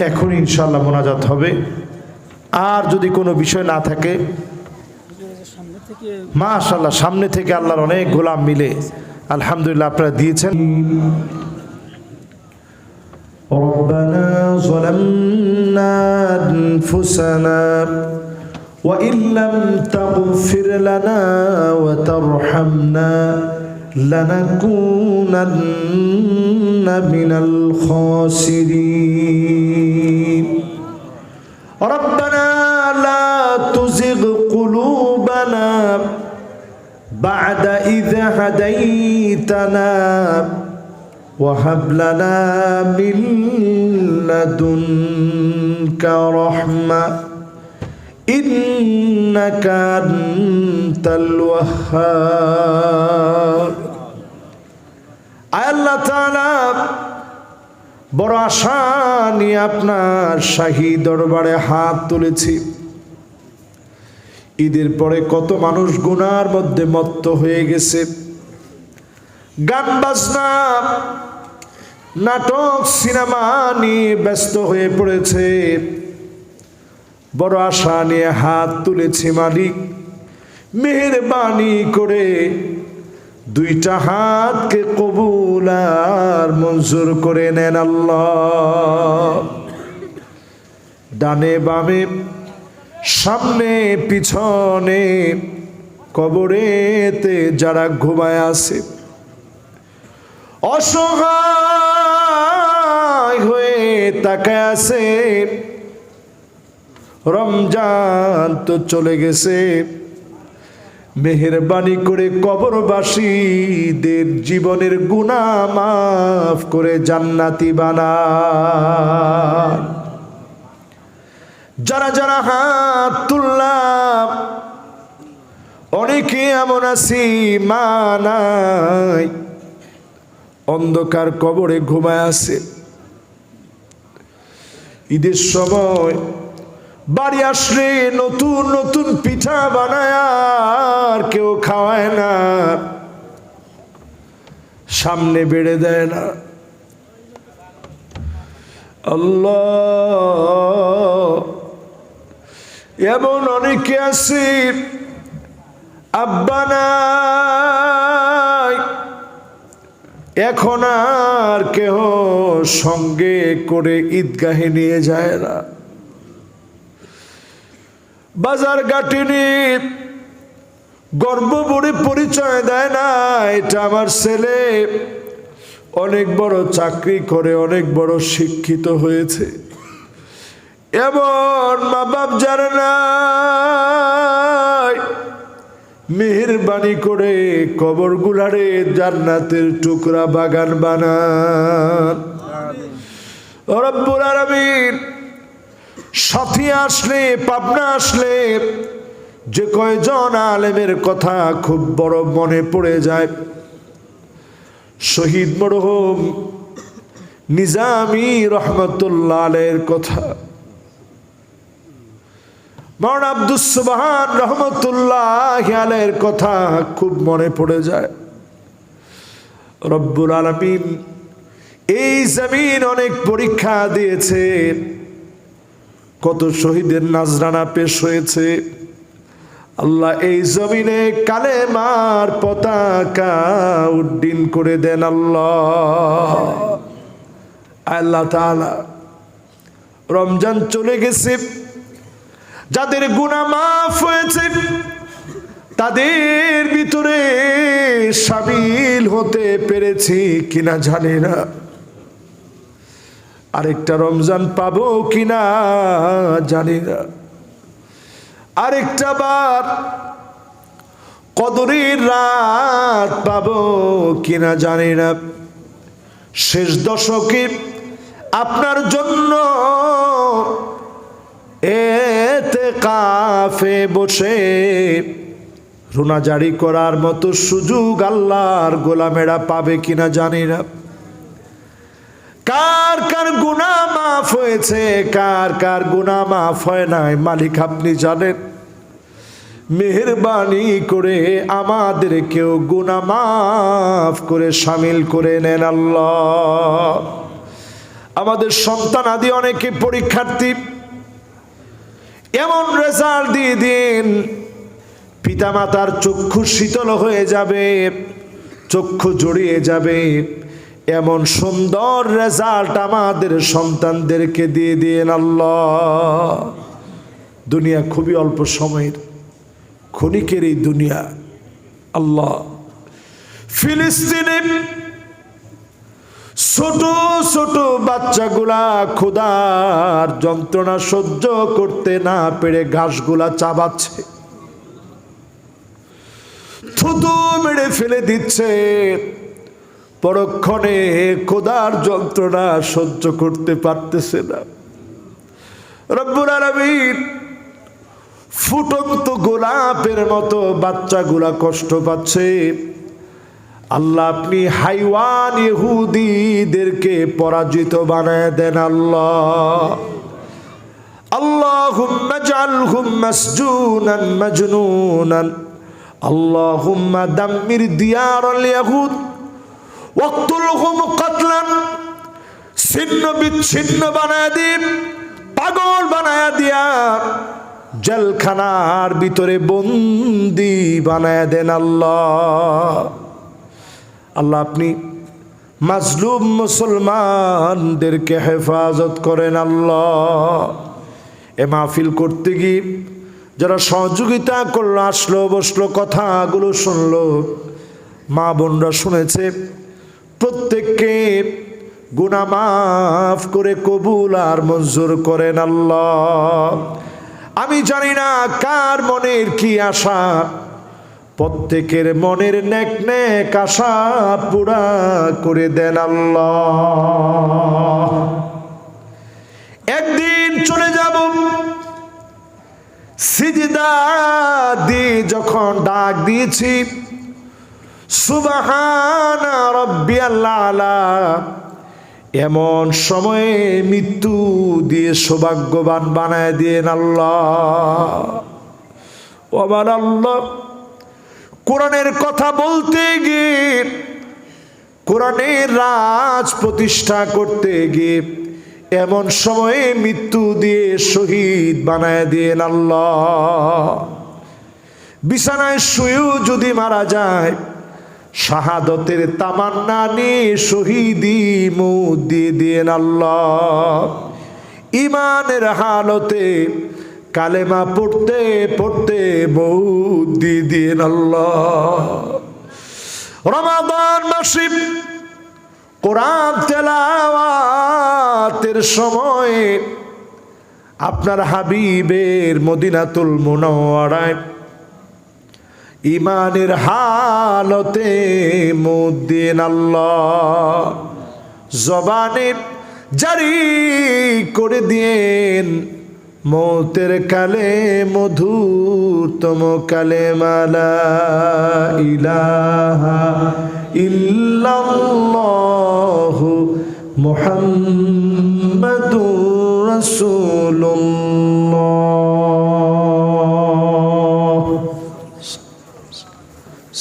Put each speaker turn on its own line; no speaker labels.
এখন ইনশাল্লাহ মোনাজাত হবে আর যদি কোনো বিষয় না থাকে মাশাল্লাহ সামনে থেকে আল্লাহর অনেক গোলাম মিলে আলহামদুলিল্লাহ আপনারা দিয়েছেন ربنا ظلمنا أنفسنا وإن لم تغفر لنا وترحمنا لنكونن من الخاسرين. ربنا لا تزغ قلوبنا بعد إذ هديتنا وهب لنا من لدنك رحمة. إنك أنت الوهاب. বড় আশা নিয়ে আপনার শাহী দরবারে হাত তুলেছি। ঈদের পরে কত মানুষ গুনার মধ্যে মত্ত হয়ে গেছে। গান বাজনা, নাটক, সিনেমা নিয়ে ব্যস্ত হয়ে পড়েছে। বড় আশা নিয়ে হাত তুলেছি মালিক, মেহরবানি করে দুইটা হাতকে কবুল আর মঞ্জুর করে নেন আল্লাহ। ডানে বামে, সামনে, পিছনে, কবরেতে যারা ঘুমায় আছে, অসহায় হয়ে তাকায় আছে। রমজান তো চলে গেছে। মেহরবানি করে কবরবাসীদের জীবনের গুণা মাফ করে জান্নাতি বানা যারা যারা হাত তুললাম, অনেকে এমন আছি, মা নাই। অন্ধকার কবরে ঘুমায় আছে। ঈদের সময় বাড়ি আসলে নতুন নতুন পিঠা বানায় আর কেউ খাওয়ায় না। সামনে বেড়ে দেয় না। আল্লাহ, এমন অনেকে আছে, আব্বা নাই, এখন আর কেহ সঙ্গে করে ঈদগাহে নিয়ে যায় না। বাজার গাটিনি গর্ব বড়ে পরিচয় দেয় না এটা আমার ছেলে। অনেক বড় চাকরি করে অনেক বড় শিক্ষিত হয়েছে। এমন মা বাপ জানে না মেহরবানি করে কবর গুলারে জান্নাতের টুকরা বাগান বানান। রব্বুল আলামিন সাথী আসলে, পাবনা আসলে, যে কয়জন আলেমের কথা খুব বড় মনে পড়ে যায়। শহীদ মরহম নিজামি রহমতুল্লাহ আলের কথা। মরণ আব্দুসবাহান রহমতুল্লাহ আলের কথা খুব মনে পড়ে যায়। রব্বুল আলমিন এই জমিন অনেক পরীক্ষা দিয়েছে কত শহীদের নাজরানা পেশ হয়েছে। আল্লাহ এই জমিনে কালে মার পতাকা উড্ডীন করে দেন আল্লাহ। আল্লাহ তাআলা রমজান চলে গেছে। যাদের গুণা মাফ হয়েছে, তাদের ভিতরে সামিল হতে পেরেছি কিনা জানি না। আরেকটা রমজান পাবো কিনা জানি না। আরেকটা বার কদরের রাত পাবো কিনা জানি না। শেষ দশকে আপনার জন্য এতে কাফে বসে রুনা জারি করার মতো সুযোগ আল্লাহর গোলামেরা পাবে কিনা জানি না। কার কার গুণা মাফ হয়েছে? কার কার গুণা মাফ হয় নাই? মালিক, আপনি জানেন। মেহরবানি করে আমাদের কেউ গুণা মাফ করে সামিল করে নেন আল্লাহ। আমাদের সন্তান আদি অনেকে পরীক্ষার্থী। এমন রেজাল্ট দিয়ে দিন, পিতামাতার চক্ষু শীতল হয়ে যাবে, চক্ষু জড়িয়ে যাবে। এমন সুন্দর রেজাল্ট আমাদের সন্তানদেরকে দিয়ে দিন আল্লাহ। দুনিয়া খুবই অল্প সময়ের, ক্ষণিকের এই দুনিয়া। আল্লাহ। ফিলিস্তিনে ছোট ছোট বাচ্চাগুলা ক্ষুধার যন্ত্রণা সহ্য করতে না পেরে ঘাসগুলা চাবাচ্ছে। থুতু মেরে ফেলে দিচ্ছে। পরক্ষণে ক্ষুধার যন্ত্রণা সহ্য করতে পারতেছে না রব্বুল আলমীর ফুটন্ত গোলাপের মতো বাচ্চাগুলা কষ্ট পাচ্ছে আল্লাহ আপনি হাইওয়ান ইহুদিদেরকে পরাজিত বানায় দেন আল্লাহ اللهم اجعلهم مسجونا مجنونا اللهم دمر ديار اليهود ছিন্ন বিচ্ছিন্ন বানায় দিন, পাগল বানায় দিয়া জেলখানার ভিতরে বন্দি বানায় দেন আল্লাহ। আল্লাহ আপনি মাজলুম মুসলমানদেরকে হেফাজত করেন আল্লাহ। এ মাহফিল করতে গিয়ে যারা সহযোগিতা করল, আসলো, বসল, কথাগুলো শুনলো, মা বোনরা শুনেছে প্রত্যেককে গুণা মাফ করে কবুল আর মঞ্জুর করেন আল্লাহ। আমি জানি না কার মনের কি আশা, প্রত্যেকের মনের নেক নেক আশা পুরা করে দেন আল্লাহ। একদিন চলে যাব, সিজদা দিয়ে যখন ডাক দিয়েছি সুবাহানা রব্বি আল্লাহ এমন সময়ে মৃত্যু দিয়ে সৌভাগ্যবান বানায় দিয়েন আল্লাহ, কোরআনের কথা বলতে গিয়ে, কোরআনের রাজ প্রতিষ্ঠা করতে গিয়ে, এমন সময়ে মৃত্যু দিয়ে শহীদ বানায় দিয়েন আল্লাহ। বিছানায় শুয়েও যদি মারা যায় শাহাদতের তামান্না নিয়ে শহীদি মুখ দিয়ে দিয়েন আল্লাহ। ইমানের হালতে কালেমা পড়তে পড়তে মুখ দিয়ে দিয়েন আল্লাহ। রমাদান মাসিব, কোরআন তেলাওয়াতের সময়ে আপনার হাবিবের মদিনাতুল মুনওয়ারায় ইমানের হালতে মুদ্দিন আল্লাহ। জবানের জারি করে দিয়েন মৌতের কালে, মধুরতম কালে, মালা ইলাহা ইল্লাল্লাহু মুহাম্মাদুর